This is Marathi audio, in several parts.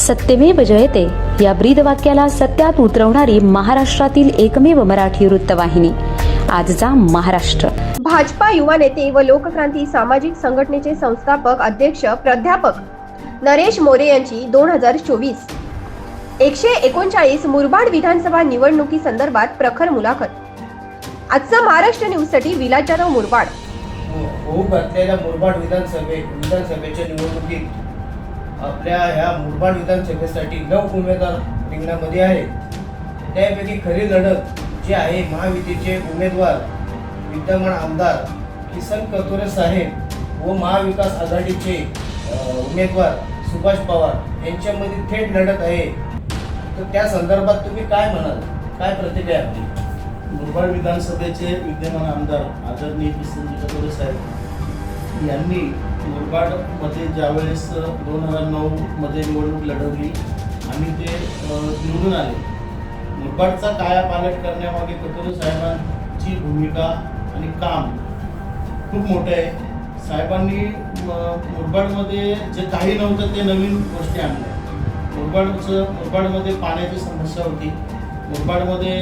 सत्यमेव जयते. या ब्रीदवाक्याला सत्यात उतरवणारी महाराष्ट्रातील एकमेव मराठी वृत्तवाहिनी. आजचा महाराष्ट्र. भाजपा युवा नेते व लोकक्रांती सामाजिक संघटनेचे संस्थापक अध्यक्ष प्राध्यापक नरेश मोरे यांची दोन हजार चोवीस. एकशे एकोणचाळीस मुरबाड विधानसभा निवडणुकी संदर्भात प्रखर मुलाखत. आजचा महाराष्ट्र न्यूजसाठी विलासराव मुरबाड. होऊ घातलेल्या मुरबाड विधानसभे विधानसभेच्या निवडणुकीत आपल्या ह्या मुरबाड विधानसभेसाठी नऊ उमेदवार रिंगणामध्ये आहेत. त्यापैकी खरी लढत जी आहे महायुतीचे उमेदवार विद्यमान आमदार किसन कतोरे साहेब व महाविकास आघाडीचे उमेदवार सुभाष पवार यांच्यामध्ये थेट लढत आहे. तर त्या संदर्भात तुम्ही काय म्हणाल? काय प्रतिक्रिया आहे आपली? मुरबाड विधानसभेचे विद्यमान आमदार आदरणीय किसनजी कटोरे साहेब यांनी मुरबाडमध्ये ज्यावेळेस दोन हजार नऊमध्ये निवडणूक लढवली आणि ते निवडून आले. मुरबाडचा कायापालट करण्यामागे कटोरे साहेबांची भूमिका आणि काम खूप मोठं आहे. साहेबांनी मुरबाडमध्ये जे काही नव्हतं ते नवीन गोष्टी आणल्या. मुरबाडचं मुरबाडमध्ये पाण्याची समस्या होती. मुरबाडमध्ये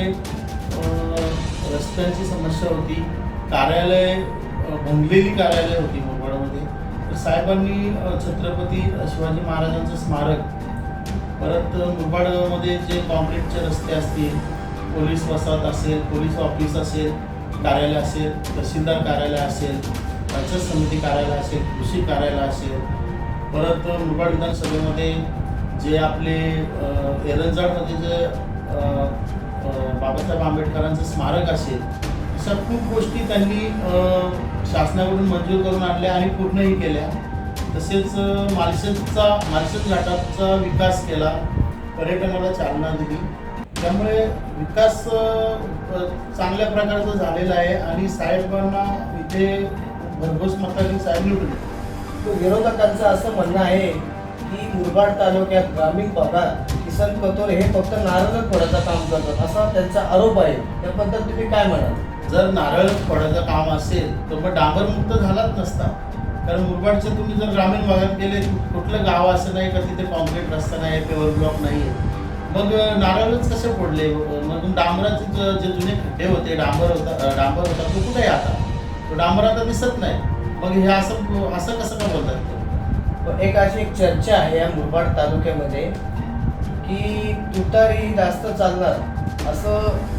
रस्त्यांची समस्या होती. कार्यालय भंगलेली कार्यालय होती मोबाडमध्ये तर साहेबांनी छत्रपती शिवाजी महाराजांचं स्मारक परत मुरबाडमध्ये जे कॉन्क्रीटचे रस्ते असतील पोलीस वसाहत असेल पोलीस ऑफिस असेल कार्यालय असेल तहसीलदार कार्यालय असेल पंचायत समिती कार्यालय असेल कृषी कार्यालय असेल परत मुरबाड विधानसभेमध्ये जे आपले एरंजाडमध्ये जे बाबासाहेब आंबेडकरांचं स्मारक असेल अशा खूप गोष्टी त्यांनी शासनाकडून मंजूर करून आणल्या आणि पूर्णही केल्या. तसेच अ, मालशेजचा मालशेज घाटाचा विकास केला पर्यटनाला चालना दिली. त्यामुळे विकास चांगल्या प्रकारचा झालेला आहे आणि साहेबांना इथे भरघोस मतांनी साहेब निवडून विरोधकांचं असं म्हणणं आहे की मुरबाड तालुक्यात ग्रामीण भागात किसन कतोर हे फक्त नारळ पडायचं काम करतात असा त्यांचा आरोप आहे. त्याबद्दल तुम्ही काय म्हणाल? जर नारळ पडायचं काम असेल तर मग डांबरमुक्त झालाच नसता. कारण मुरबाडचं तुम्ही जर ग्रामीण भागात गेले कुठलं गाव असं नाही का तिथे कॉन्क्रीट रस्ता नाही पेवर ब्लॉक नाही मग नारळच कसे पडले मग डांबराचे जे जुने खड्डे होते डांबर होता डांबर होता तो कुठे आता? तो डांबर आता दिसत नाही. मग हे असं असं कसं का बोलतात? एक अशी एक चर्चा आहे या मुरबाड तालुक्यामध्ये की तुतारी जास्त चालणार असं